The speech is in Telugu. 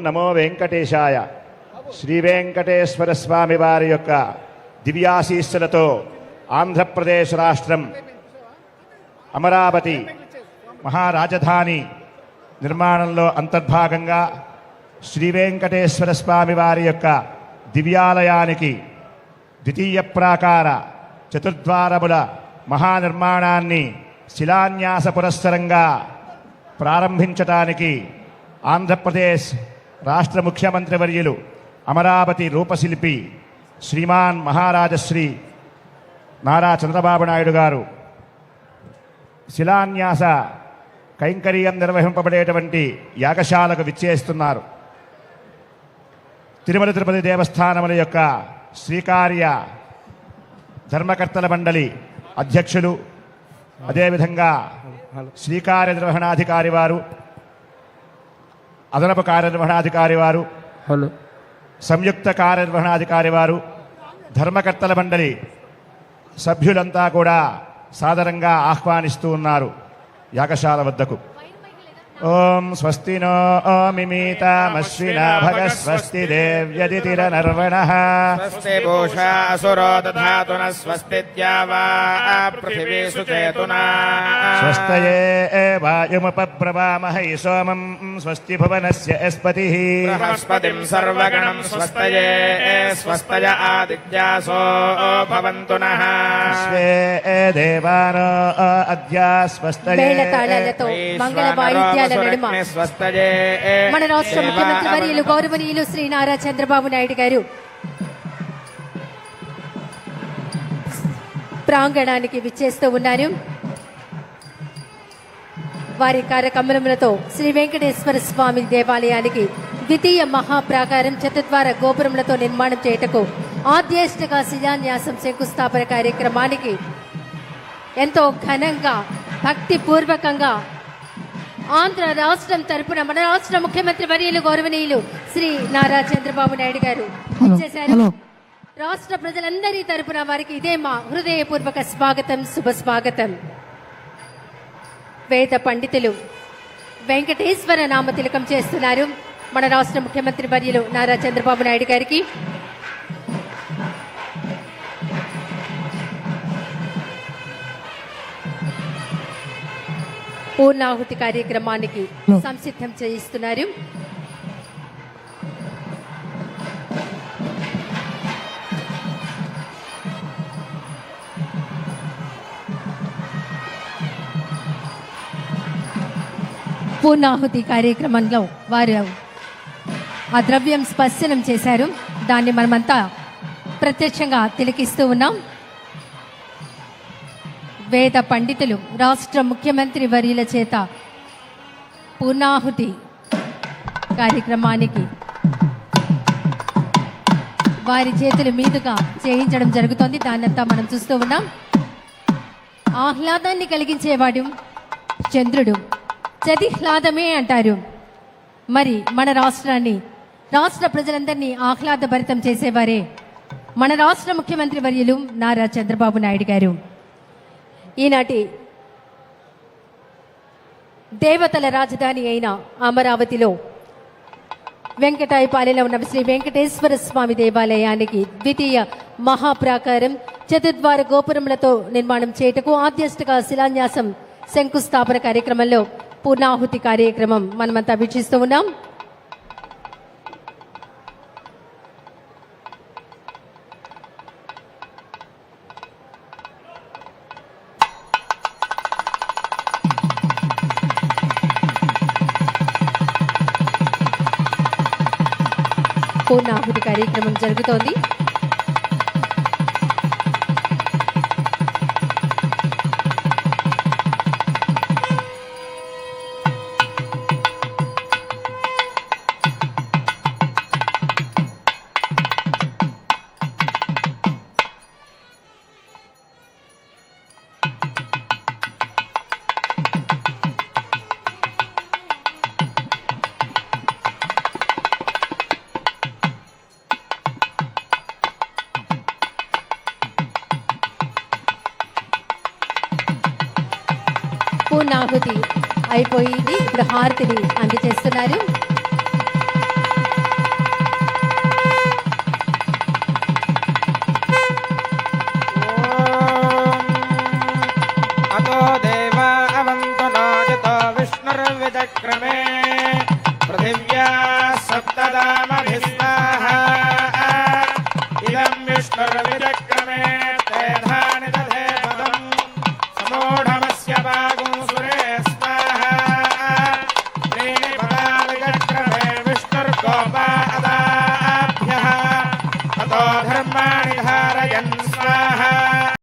నమో వెంకటేశాయ. శ్రీ వెంకటేశ్వర స్వామి వారి యొక్క దివ్యాశీస్సులతో ఆంధ్రప్రదేశ్ రాష్ట్రం అమరావతి మహారాజధాని నిర్మాణంలో అంతర్భాగంగా శ్రీ వెంకటేశ్వర స్వామి వారి యొక్క దివ్యాలయానికి ద్వితీయ ప్రాకార చతుర్ద్వారముల మహానిర్మాణాన్ని శిలాన్యాస పురస్సరంగా ప్రారంభించటానికి ఆంధ్రప్రదేశ్ రాష్ట్ర ముఖ్యమంత్రి వర్యులు అమరావతి రూపశిల్పి శ్రీమాన్ మహారాజశ్రీ నారా చంద్రబాబు నాయుడు గారు. శిలాన్యాస కైంకర్యం నిర్వహింపబడేటువంటి యాగశాలకు విచ్చేస్తున్నారు. తిరుమల తిరుపతి దేవస్థానముల యొక్క శ్రీకార్య ధర్మకర్తల మండలి అధ్యక్షులు అదేవిధంగా శ్రీకార్య నిర్వహణాధికారి వారు అదనపు కార్యనిర్వహణాధికారి వారు హలో సంయుక్త కార్యనిర్వహణాధికారి వారు ధర్మకర్తల మండలి సభ్యులంతా కూడా సాదరంగా ఆహ్వానిస్తూ ఉన్నారు యాగశాల వద్దకు. ఓం స్వస్తి నో మిమీతామశ్వినా భగ స్వస్తి దేవ్యదితిరనర్వణ స్వస్తి భూషా అసురో దధాతు న స్వస్తి ద్యావా పృథివీ సుచేతునా స్వస్తయే వాయుముపబ్రవామహై సోమం స్వస్తి భువనస్య యస్పతి బృహస్పతిం సర్వగణం స్వస్తయే స్వస్తయ ఆదిత్యాసో భవంతు నః స్వే దేవానో అద్య స్వస్తయే స్వస్తయే మన రాష్ట్ర ముఖ్యమంత్రి వర్యులు గౌరవనీయులు శ్రీ నారా చంద్రబాబు నాయుడు గారు. ప్రాంగణానికి విచ్చేస్తూ ఉన్నారు. వారి కార్యక్రమములతో శ్రీ వెంకటేశ్వర స్వామి దేవాలయానికి ద్వితీయ మహాప్రాకారం చతుద్వార గోపురములతో నిర్మాణం చేయుటకు ఆద్యేష్టగా శిలాన్యాసం శంకుస్థాపన కార్యక్రమానికి ఎంతో ఘనంగా భక్తి పూర్వకంగా ఆంధ్ర రాష్ట్రం తరపున మన రాష్ట్ర ముఖ్యమంత్రి వర్యులు గౌరవనీయులు శ్రీ నారా చంద్రబాబు నాయుడు గారు రాష్ట్ర ప్రజలందరి తరపున వారికి ఇదే మా హృదయపూర్వక స్వాగతం శుభ స్వాగతం. వేద పండితులు. వెంకటేశ్వర నామ తిలకం చేస్తున్నారు మన రాష్ట్ర ముఖ్యమంత్రి వర్యులు నారా చంద్రబాబు నాయుడు గారికి. పూర్ణాహుతి కార్యక్రమానికి సంసిద్ధం చేయిస్తున్నారు. పూర్ణాహుతి కార్యక్రమంలో వారు ఆ ద్రవ్యం స్పర్శనం చేశారు. దాన్ని మనమంతా ప్రత్యక్షంగా తిలకిస్తూ ఉన్నాం. వేద పండితులు రాష్ట్ర ముఖ్యమంత్రి వర్యుల చేత పూర్ణాహుతి కార్యక్రమానికి వారి చేతుల మీదుగా చేయించడం జరుగుతోంది. దాన్నంతా మనం చూస్తూ ఉన్నాం. ఆహ్లాదాన్ని కలిగించేవాడు చంద్రుడు. చదిహ్లాదమే అంటారు. మరి మన రాష్ట్రాన్ని రాష్ట్ర ప్రజలందరినీ ఆహ్లాదభరితం చేసేవారే మన రాష్ట్ర ముఖ్యమంత్రి వర్యులు నారా చంద్రబాబు నాయుడు గారు. ఈనాటి దేవతల రాజధాని అయిన అమరావతిలో వెంకటాయపాలెలో ఉన్న శ్రీ వెంకటేశ్వర స్వామి దేవాలయానికి ద్వితీయ మహాప్రాకారం చతుర్ద్వార గోపురములతో నిర్మాణం చేయుటకు ఆద్యష్టగా శిలాన్యాసం శంకుస్థాపన కార్యక్రమంలో పూర్ణాహుతి కార్యక్రమం మనమంతా వీక్షిస్తూ ఉన్నాం. పూర్ణాహుతి కార్యక్రమం జరుగుతోంది. పూర్ణాహుతి అయిపోయింది. ఇప్పుడు హారతిని అందజేస్తున్నారు. God.